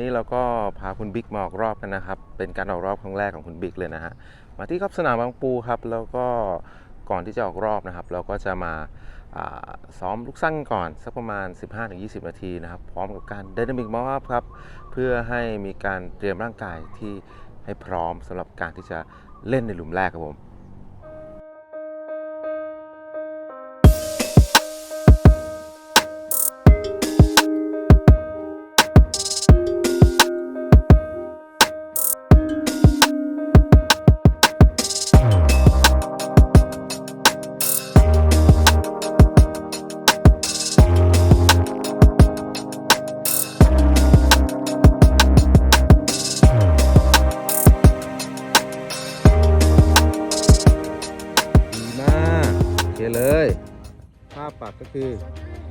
นี่เราก็พาคุณบิ๊กมาออกรอบกันนะครับ เป็นการออกรอบครั้งแรกของคุณบิ๊กเลยนะฮะ มาที่ครับสนามบางปูครับ แล้วก็ก่อนที่จะออกรอบนะครับ เราก็จะมาซ้อมลูกสั้นก่อน สักประมาณ 15-20 นาทีนะครับ พร้อมกับการ Dynamic m o up ครับ เพื่อให้มีการเตรียมร่างกายที่ให้พร้อมสำหรับการที่จะเล่นในหลุมแรกครับผม กก็คือ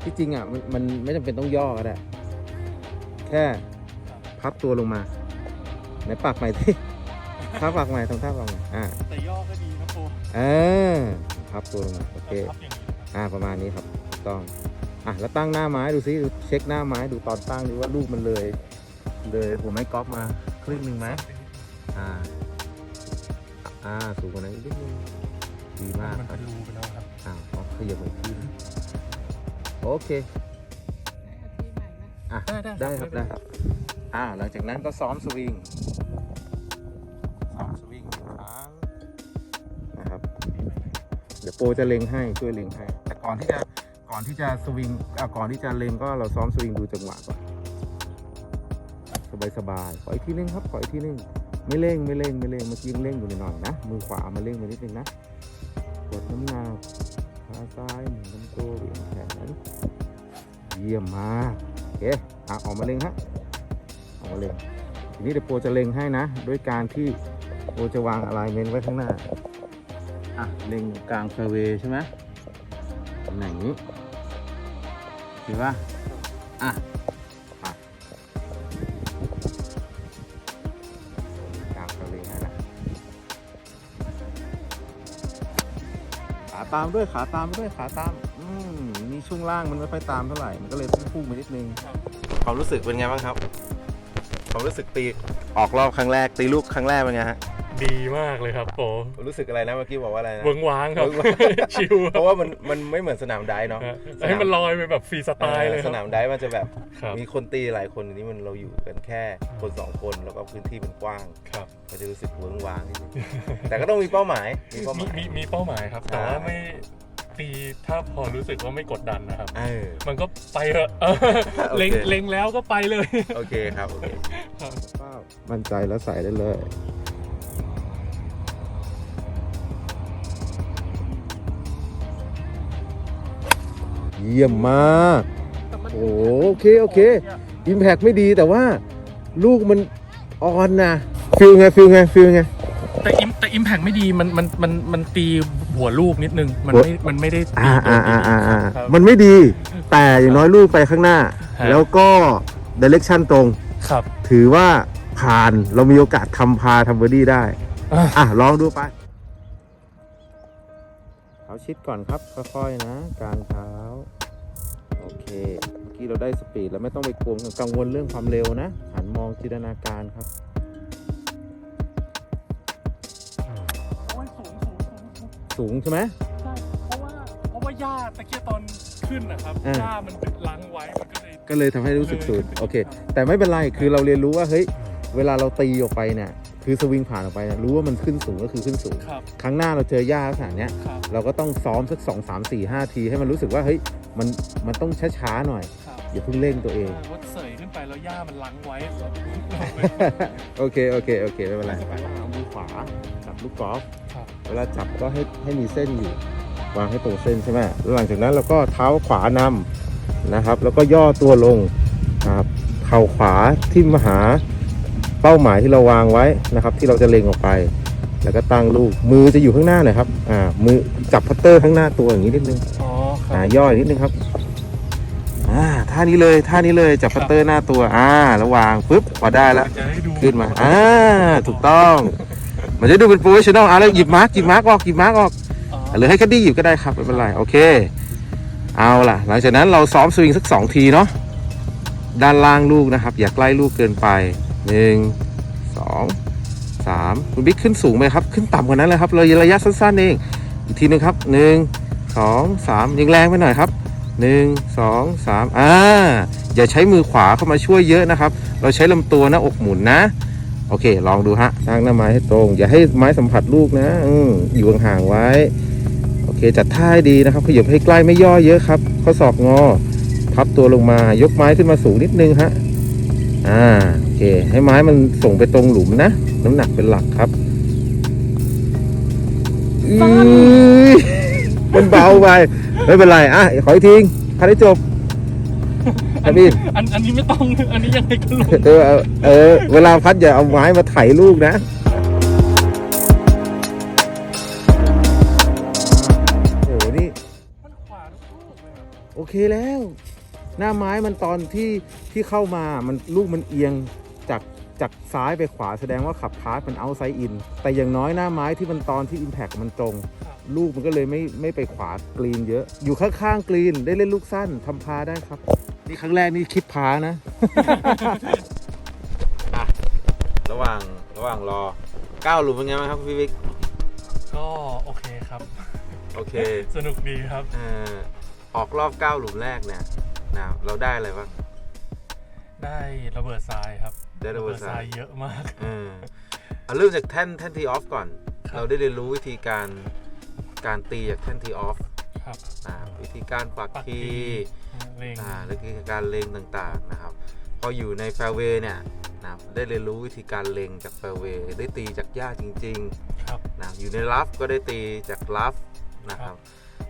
ที่จริงอะมันมันไม่จำเป็นต้องย่อก็ได้แค่พับตัวลงมาไหนปักใหม่ที่ภาพปักใหม่ทำท่าปักใหม่อ่าแต่ย่อก็ดีนะโปเออพับตัวลงมาโอเคพับอย่างนี้อ่าประมาณนี้ครับถูกต้องอะแล้วตั้งหน้าไม้ดูซิดูเช็คหน้าไม้ดูตอนตั้งดูว่าลูกมันเลย เลยผมไม่ก๊อปมาครึ่งหนึ่งไหมอ่าอ่าสูงกว่านั้นอีกนิดนึงดีมากมันครัเป็บนรูไปแล้วครับอ่าพอขยับไปทีนึง โอเคอะได้ได้ครับได้ครับอ่าหลังจากนั้นก็ซ้อมสวิงซ้อมสวิงหนึ่งครั้งนะครับเดี๋ยวโปรจะเล็งให้ช่วยเล็งให้แต่ก่อนที่จะก่อนที่จะสวิงอะก่อนที่จะเล็งก็เราซ้อมสวิงดูจังหวะก่อนสบายสบายๆขออีกทีนึงครับขออีกทีนึงไม่เร่งไม่เร่งไม่เร่งเมื่อกี้ยังเร่งอยู่หน่อยๆนะมือขวามาเร่งไปนิดนึงนะกดน้ำหนัก ขาซ้ายหมุนลำตัวเหวี่ยงแขนเยี่ยมมากโอเคอะออกมาเล็งฮะออกมาเล็งทีนี้เดี๋ยวโปรจะเล็งให้นะ ด้วยการที่โปรจะวางอะไรเมนไว้ข้างหน้าอะเล็งกลางเฟร์เวใช่ไหมตำแหน่งนี้เห็นปะอะ ตามด้วยขาตามด้วยขาตาม อืมนี่ช่วงล่างมันไม่ค่อยตามเท่าไหร่ มันก็เลยพุ่งๆไปนิดนึง ความรู้สึกเป็นไงบ้างครับ ความรู้สึกตีออกรอบครั้งแรกตีลูกครั้งแรกเป็นไงฮะ ดีมากเลยครับโปรู้สึกอะไรนะเมื่อกี้บอกว่าอะไรนะเวิงว้างครับเวิ้งว้างชิวเพราะว่ามันมันไม่เหมือนสนามไดฟ์เนาะให้มันลอยไปแบบฟรีสไตล์เลยเออคสรับนามไดฟ์มันจะแบบครับมีคนตีหลายคนอันนี้มันเราอยู่กันแค่คนสองคนแล้วก็พื้นที่มันกว้างครับมันจะรู้สึกเวิ้งว้างนิดนึงแต่ก็ต้องมีเป้าหมายมีเป้าหมีมายมีมีเป้าหมายครับแต่ว่าใช่ไม่ตีถ้าพอรู้สึกว่าไม่กดดันนะครับเออมันก็ไปเถอะเออโอเคเล็งเล็งแล้วก็ไปเลย โอเคครับโอเคครับมั่นใจแล้วใส่ได้เลย เยี่ยมมาก โอ้โอเค โอเคอิมแพกไม่ดีแต่ว่าลูกมันออนนะฟิลไงฟิลไงฟิลไงแต่อิมแต่อิมแพกไม่ดีมันมันมันมันตีหัวลูกนิดนึง มันหัวไม่มันไม่ได้ตีอ่าตัวอ่าดีอ่าอ่าอ่าครับมันไม่ดีแต่อย่างน้อยลูกไปข้างหน้าฮะแล้วก็เดเ e กชันตรงครับ ถือว่าผ่านเรามีโอกาสทำพาทำเบอร์ดี้ได้ อะอะลองดูไปเท้าชิดก่อนครับค่อยๆนะกลางเท้าโอ เคเมื่อกี้เราได้สปีดแล้วไม่ต้องไปกลัวกังวลเรื่องความเร็วนะ หันมองจินตนาการครับโอ้ยสูงสูงสูงสูงสูงใช่ไหม ใช่เพราะว่าเพราะว่าหญ้าตะเกียตอนขึ้นนะครับอ่า หญ้ามันล้างไว้มันก็เลย ก็เลยทำให้รู้สึกสูงเลยโอเค แต่ไม่เป็นไรคือเราเรียนรู้ว่าเฮ้ยเวลาเราตีออกไปเนี่ย คือสวิงผ่านออกไปเนี่ยรู้ว่ามันขึ้นสูงก็คือขึ้นสูง ครับครั้งหน้าเราเจอหญ้าลักษณะเนี้ย ครับเราก็ต้องซ้อมสักสองสามสี่ห้าทีให้มันรู้สึกว่าเฮ้ยมันมันต้องช้าๆหน่อย ครับอย่าเพิ่งเร่งตัวเองว่าเสยขึ้นไปแล้วหญ้ามันล้างไว้โอเคโอเคโอเคไม่เป็นไรเอามือขวาจับลูกกอล์ฟครับเวลาจับก็ให้ให้มีเส้นอยู่ วางให้ตรงเส้นใช่ไหมแล้วหลังจากนั้นเราก็เท้าขวานำนะครับ แล้วก็ย่อตัวลงนะครับเข่าขวาที่มาหา เป้าหมายที่เราวางไว้นะครับ ที่เราจะเล็งออกไป แล้วก็ตั้งลูกมือจะอยู่ข้างหน้าหน่อยครับอ่ามือจับพัตเตอร์ข้างหน้าตัวอย่างนี้นิดนึงอ๋อคอ่ารับ ย่ออีกนิดนึงครับอ่าท่านี้เลยท่านี้เลยจับพัตเตอร์หน้าตัวอ่าแล้ววางปุ๊บพอได้แล้ว จะให้ดูขึ้นมา อ่า ถูกต้อง มันจะดูเป็นโปรเฟชชั่นอลอะแล้วหยิบมาร์กหยิบมาร์กออก หยิบมาร์กออกอ๋อหรือให้แคดดี้หยิบก็ได้ครับ ไม่เป็นไร โอเค เอาล่ะ หลังจากนั้นเราซ้อมสวิงสักสองทีเนาะ ด้านล่างลูกนะครับ อย่าใกล้ลูกเกินไป หนึ่งสองสามคุณบิ๊กขึ้นสูงไหมครับ ขึ้นต่ำกว่านั้นเลยครับเราระยะสั้นๆเอง อีกทีหนึงครับหนึ่งสองสามยังแรงไปหน่อยครับหนึ่งสองสามอ่า อย่าใช้มือขวาเข้ามาช่วยเยอะนะครับ เราใช้ลำตัวหน้าอกหมุนนะ โอเค ลองดูฮะสร้งหน้าไม้ให้ตรง อย่าให้ไม้สัมผัสลูกนะอืมอยู่ห่างๆไว้ โอเค จัดท่าดีนะครับ ขยับให้ใกล้ไม่ย่อเยอะครับ ข้อศอกงอ พับตัวลงมา ยกไม้ขึ้นมาสูงนิดนึงฮะ อ่าโอเค ให้ไม้มันส่งไปตรงหลุมนะ น้ำหนักเป็นหลักครับอื้อมันเบาไปไม่เป็นไรอะขออีกทีพัดให้จบครับพี่อันอันนี้ไม่ต้อง อันนี้ยังไงก็ลงเออเออ เวลาพัดอย่าเอาไม้มาไถลูกนะโอ้โหนี่มันขวาทุกลูกเลยอะโอเคแล้ว หน้าไม้มันตอนที่ที่เข้ามามันลูกมันเอียงจากจากซ้ายไปขวาแสดงว่าขับพาสมันเอาไซด์อิน แต่อย่างน้อยหน้าไม้ที่มันตอนที่ Impact มันตรง ลูกมันก็เลยไม่ไม่ไปขวากรีนเยอะ อยู่ข้างๆกรีนได้เล่นลูกสั้นทำพาได้ครับ นี่ครั้งแรกนี่คิดพานะ อะ ระหว่างระหว่างรอก้าวหลุมเป็นไงบ้างครับพี่วิกก็โอเคครับ โอเค สนุกดีครับ เอ่อออกรอบเก้าหลุมแรกเนี่ย นะเราได้อะไรบ้าง ได้ระเบิดทรายครับได้ระเบิดทรายเยอะมาก เออเอาเริ่มจากแท่นแท่นทีออฟก่อน ครับ เราได้เรียนรู้วิธีการการตีจากแท่นทีออฟครับอ่าวิธีการปักปักคีคีย์เร่งอ่าและวิธีการเล็งต่างๆนะครับ พออยู่ในแฟร์เวย์เนี่ยนะได้เรียนรู้วิธีการเล็งจากแฟร์เวย์ได้ตีจากหญ้าจริงครับๆนะอยู่ในลัฟก็ได้ตีจากลัฟนะครับ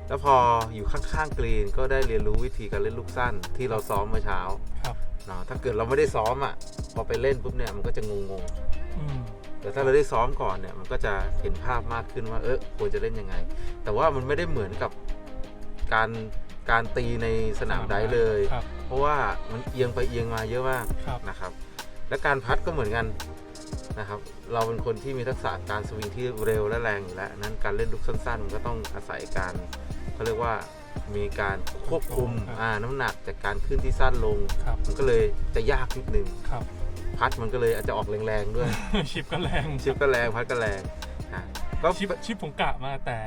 แล้วพออยู่ข้างๆกรีนก็ได้เรียนรู้วิธีการเล่นลูกสั้นที่เราซ้อมเมื่อเช้าครับเนาะถ้าเกิดเราไม่ได้ซ้อมอะพอไปเล่นปุ๊บเนี่ยมันก็จะงงๆอืมแต่ถ้าเราได้ซ้อมก่อนเนี่ยมันก็จะเห็นภาพมากขึ้นว่าเออควรจะเล่นยังไง แต่ว่ามันไม่ได้เหมือนกับการการตีในสนามไดเลย ครับ เพราะว่ามันเอียงไปเอียงมาเยอะมาก ครับ นะครับและการพัดก็เหมือนกันนะครับ เราเป็นคนที่มีทักษะการสวิงที่เร็วและแรงอยู่แล้วนั้นการเล่นลูกสั้นๆมันก็ต้องอาศัยการ เขาเรียกว่ามีการควบคุมอ่าน้ำหนักจากการขึ้นที่สั้นลงครับมันก็เลยจะยากนิดนึงครับ พัดมันก็เลยอาจจะออกแรงๆด้วย ชิปก็แรง ชิปก็แรงพัดก็แรงอะก็ชิปชิปผมกะมาแต่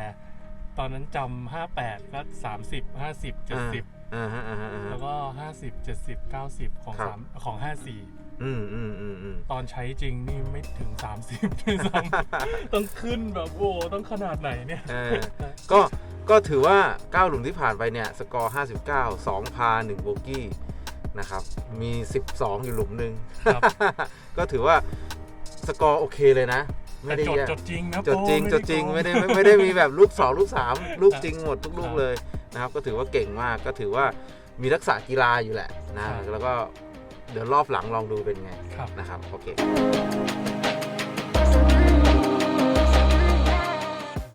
ตอนนั้นจำห้าแปดก็สามสิบห้าสิบเจ็ดสิบอ่าฮะอ่าฮะอ่าฮะแล้วก็ห้าสิบเจ็ดสิบเก้าสิบของครับสามของห้าสี่อืมอืมอืมอืมตอนใช้จริงนี่ไม่ถึง 30ด้วยซ้ำต้องขึ้นแบบโอ้ต้องขนาดไหนเนี่ยเออก็ ก็ถือว่า 9 หลุมที่ผ่านไปเนี่ย สกอร์ 59 2 พา 1 โบกี้นะครับ มี 12 อยู่หลุมหนึ่งครับก็ถือว่าสกอร์โอเคเลยนะ ไม่แต่ได้จดแย่จดจริงนะจดจริงโปจดจริงโกไม่ได้ไม่ไม่ได้มีแบบลูกสองลูกสามลูกครับจริงหมดทุกลูกครับเลยนะครับ ก็ถือว่าเก่งมากก็ถือว่ามีทักษะกีฬาอยู่แหละนะครับแล้วก็เดี๋ยวรอบหลังลองดูเป็นไงครับนะครับโอเค